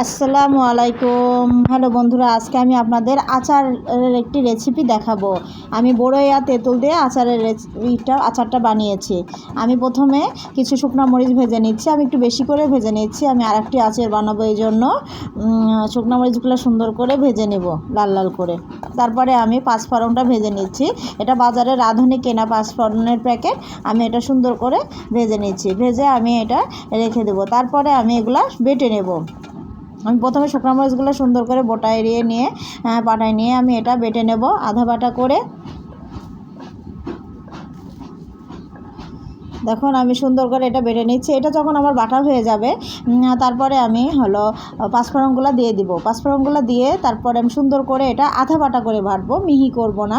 আসসালামু আলাইকুম। হ্যালো বন্ধুরা, আজকে আমি আপনাদের আচারের একটি রেসিপি দেখাবো। আমি বড়ই আর তেঁতুল দিয়ে আচারের রেসিপিটা আচারটা বানিয়েছি। আমি প্রথমে কিছু শুকনো মরিচ ভেজে নিচ্ছি, আমি একটু বেশি করে ভেজে নিচ্ছি, আমি আর একটি আচার বানাবো এই জন্য। শুকনো মরিচগুলো সুন্দর করে ভেজে নেব, লাল লাল করে। তারপরে আমি পাঁচফোড়নটা ভেজে নিচ্ছি। এটা বাজারে রাঁধুনি কেনা পাঁচফোড়নের প্যাকেট, আমি এটা সুন্দর করে ভেজে নিচ্ছি। ভেজে আমি এটা রেখে দেবো। তারপরে আমি এগুলা বেটে নেব। আমি প্রথমে শুকনো মরিচগুলো সুন্দর করে বোটা এড়িয়ে নিয়ে পাটায় নিয়ে আমি এটা বেটে নেব, আধা বাটা করে। দেখুন, আমি সুন্দর করে এটা বেটে নিচ্ছি। এটা যখন আমার বাটা হয়ে যাবে তারপরে আমি হলো পাঁচফোড়নগুলো দিয়ে দিব। পাঁচফোড়নগুলো দিয়ে তারপরে আমি সুন্দর করে এটা আধা বাটা করে বাটবো মিহি করব না।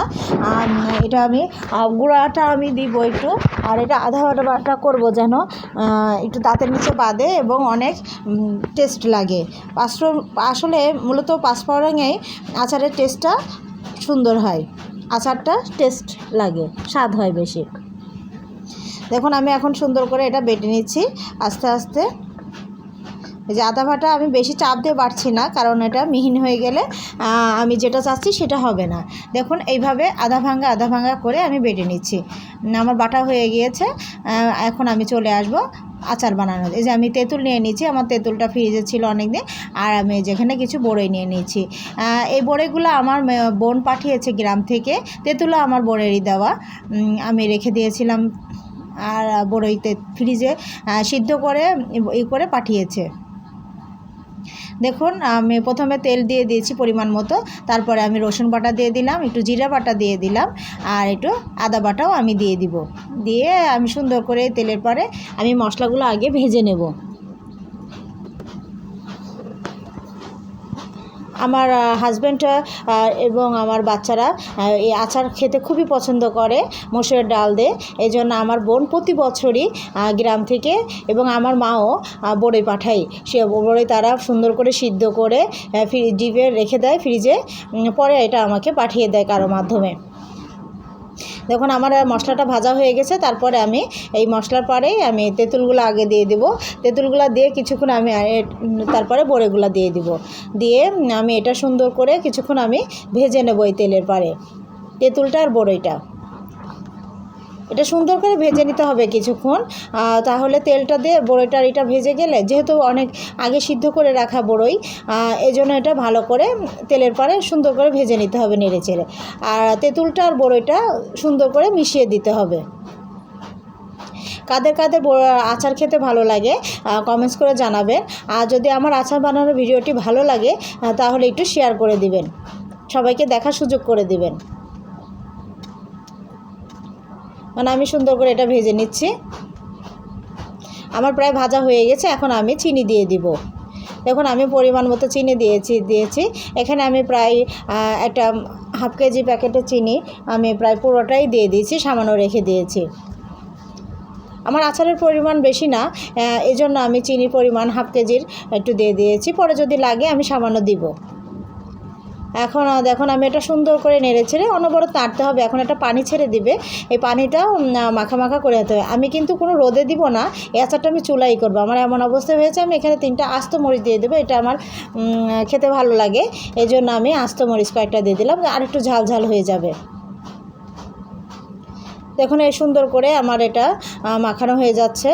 এটা আমি গুঁড়াটা আমি দিব একটু। আর এটা আধা বাটা বাটা করব যেন একটু দাঁতের নিচে বাঁধে এবং অনেক টেস্ট লাগে। পাঁচফোড়ন, আসলে মূলত পাঁচফোড়নেই আচারের টেস্টটা সুন্দর হয়। আচারটা টেস্ট লাগে, স্বাদ হয় বেশি। দেখুন, আমি এখন সুন্দর করে এটা বেটে নিচ্ছি আস্তে আস্তে। যে আদা বাটা আমি বেশি চাপ দিয়ে বাড়ছি না, কারণ এটা মিহিন হয়ে গেলে আমি যেটা চাচ্ছি সেটা হবে না। দেখুন, এইভাবে আধা ভাঙ্গা আধা ভাঙ্গা করে আমি বেটে নিচ্ছি। আমার বাটা হয়ে গিয়েছে এখন আমি চলে আসব আচার বানানোর। এই যে আমি তেঁতুল নিয়ে নিচ্ছি, আমার তেঁতুলটা ফ্রিজে ছিল অনেক দিন আর আমি যেখানে কিছু বড়ই নিয়ে নিয়েছি এই বড়ইগুলো আমার বোন পাঠিয়েছে গ্রাম থেকে, তেঁতুলও আমার বোনেরই দেওয়া। আমি রেখে দিয়েছিলাম আর বড়ইতে ফ্রিজে সিদ্ধ করে, ই করে পাঠিয়েছে। দেখুন, আমি প্রথমে তেল দিয়ে দিয়েছি পরিমাণ মতো, তারপরে আমি রসুন বাটা দিয়ে দিলাম, একটু জিরা বাটা দিয়ে দিলাম, আর একটু আদা বাটাও আমি দিয়ে দিব। দিয়ে আমি সুন্দর করে তেলের পরে আমি মশলাগুলো আগে ভেজে নেব। আমার হাজব্যান্ড এবং আমার বাচ্চারা এই আচার খেতে খুবই পছন্দ করে মসুরের ডাল দিয়ে। এই জন্য আমার বোন প্রতি বছরই গ্রাম থেকে এবং আমার মাও বড়ে পাঠায় পাঠাই। সে বড়ে তারা সুন্দর করে সিদ্ধ করে ফ্রিজ ডিপে রেখে দেয় ফ্রিজে। পরে এটা আমাকে পাঠিয়ে দেয় কারও মাধ্যমে। দেখুন, আমার মশলাটা ভাজা হয়ে গেছে। তারপরে আমি এই মশলার পরেই আমি তেঁতুলগুলো আগে দিয়ে দেবো। তেঁতুলগুলো দিয়ে কিছুক্ষণ আমি তারপরে বড়েগুলো দিয়ে দিব। দিয়ে আমি এটা সুন্দর করে কিছুক্ষণ আমি ভেজে নেব এই তেলের পারে তেঁতুলটা আর বড়ইটা এটা সুন্দর করে ভেজে নিতে হবে কিছুক্ষণ। তাহলে তেলটা দিয়ে বড়ইটার এটা ভেজে গেলে যেহেতু অনেক আগে সিদ্ধ করে রাখা বড়ই আহ, এই জন্য এটা ভালো করে তেলের পরে সুন্দর করে ভেজে নিতে হবে নেড়ে চেড়ে আর তেঁতুলটা আর বড়ইটা সুন্দর করে মিশিয়ে দিতে হবে। কাদের কাদের আচার খেতে ভালো লাগে কমেন্টস করে জানাবেন। আর যদি আমার আচার বানানোর ভিডিওটি ভালো লাগে তাহলে একটু শেয়ার করে দিবেন। সবাইকে দেখার সুযোগ করে দিবেন। মানে আমি সুন্দর করে এটা ভেজে নিচ্ছি। আমার প্রায় ভাজা হয়ে গেছে এখন আমি চিনি দিয়ে দিব। দেখুন আমি পরিমাণ মতো চিনি দিয়েছি দিয়েছি। এখানে আমি প্রায় একটা হাফ কেজি প্যাকেটের চিনি আমি প্রায় পুরোটাই দিয়ে দিয়েছি সামান্য রেখে দিয়েছি। আমার আচারের পরিমাণ বেশি না আহ, এই জন্য আমি চিনির পরিমাণ হাফ কেজির একটু দিয়ে দিয়েছি। পরে যদি লাগে আমি সামান্য দিব। এখন দেখুন, আমি এটা সুন্দর করে নেড়ে ছেড়ে অনবরত নাড়তে হবে। এখন একটা পানি ছেড়ে দিবে। এই পানিটা মাখা মাখা করে যেতে হবে। আমি কিন্তু কোনো রোদে দিব না। এই আচারটা আমি চুলাই করব। আমার এমন অবস্থা হয়েছে, আমি এখানে তিনটা আস্ত মরিচ দিয়ে দেবো। এটা আমার খেতে ভালো লাগে। এই জন্য আমি আস্ত মরিচ কয়েকটা দিয়ে দিলাম। আর একটু ঝাল ঝাল হয়ে যাবে। দেখুন, এই সুন্দর করে আমার এটা মাখানো হয়ে যাচ্ছে।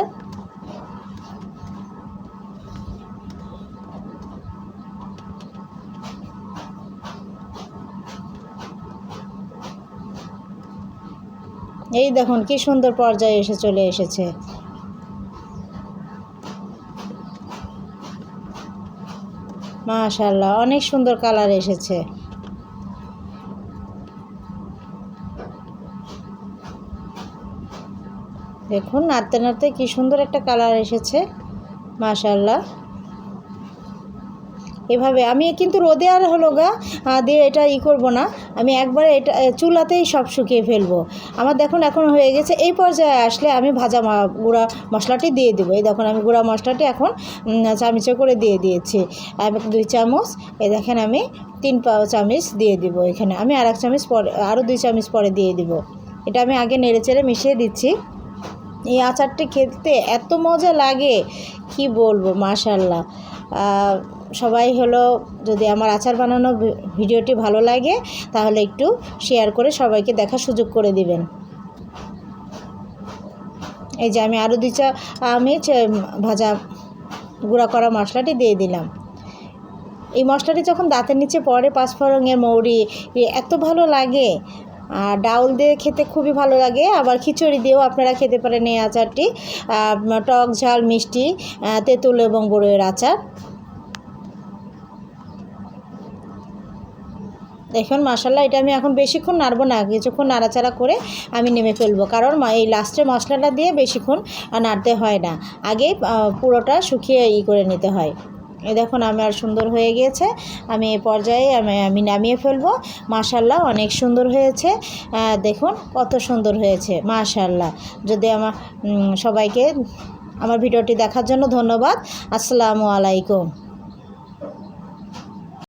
এই দেখুন, কি সুন্দর পর্যায়ে এসে চলে এসেছে। মাশাল্লাহ অনেক সুন্দর কালার এসেছে। দেখুন, নাড়তে নাড়তে কি সুন্দর একটা কালার এসেছে। মাশাল্লাহ এভাবে। আমি কিন্তু রোদে আর হলো গা দিয়ে এটা ই করব না। আমি একবারে এটা চুলাতেই সব শুকিয়ে ফেলব। আমার দেখুন এখন হয়ে গেছে, এই পর্যায়ে আসলে আমি ভাজা গুঁড়া মশলাটি দিয়ে দেবো। এই দেখুন আমি গুঁড়া মশলাটি এখন চামচে করে দিয়ে দিয়েছি। দুই চামচ এই দেখেন আমি তিন পা, চামচ দিয়ে দিব এখানে। আমি আর এক চামচ পরে, আরও দুই চামচ পরে দিয়ে দিব। এটা আমি আগে নেড়ে চেড়ে মিশিয়ে দিচ্ছি। এই আচারটি খেতে এত মজা লাগে, কি বলব, মাশাল্লাহ। সবাই হলো যদি আমার আচার বানানো ভিডিওটি ভালো লাগে, তাহলে একটু শেয়ার করে সবাইকে দেখার সুযোগ করে দিবেন। এই যে আমি আরও দুই চা আমি ভাজা গুঁড়া করা মশলাটি দিয়ে দিলাম। এই মশলাটি যখন দাঁতের নিচে পড়ে পাঁচফোড়নের মৌরি এত ভালো লাগে। আর ডাউল দিয়ে খেতে খুবই ভালো লাগে। আবার খিচুড়ি দিয়েও আপনারা খেতে পারেন এই আচারটি। টক ঝাল, মিষ্টি তেঁতুল এবং বড়ইয়ের আচার। দেখুন মাসাল্লাহ এটা আমি এখন বেশিক্ষণ নাড়বো না, কিছুক্ষণ নাড়াচাড়া করে আমি নেমে ফেলব। কারণ এই লাস্টে মশলাটা দিয়ে বেশিক্ষণ নাড়তে হয় না। আগেই পুরোটা শুকিয়ে ই করে নিতে হয়। এই দেখুন আমার সুন্দর হয়ে গিয়েছে। আমি এ পর্যায়ে আমি আমি নামিয়ে ফেলব। মাশাল্লাহ অনেক সুন্দর হয়েছে। দেখুন, কত সুন্দর হয়েছে। মাশাল্লাহ যদি আমার সবাইকে আমার ভিডিওটি দেখার জন্য ধন্যবাদ। আসসালামু আলাইকুম।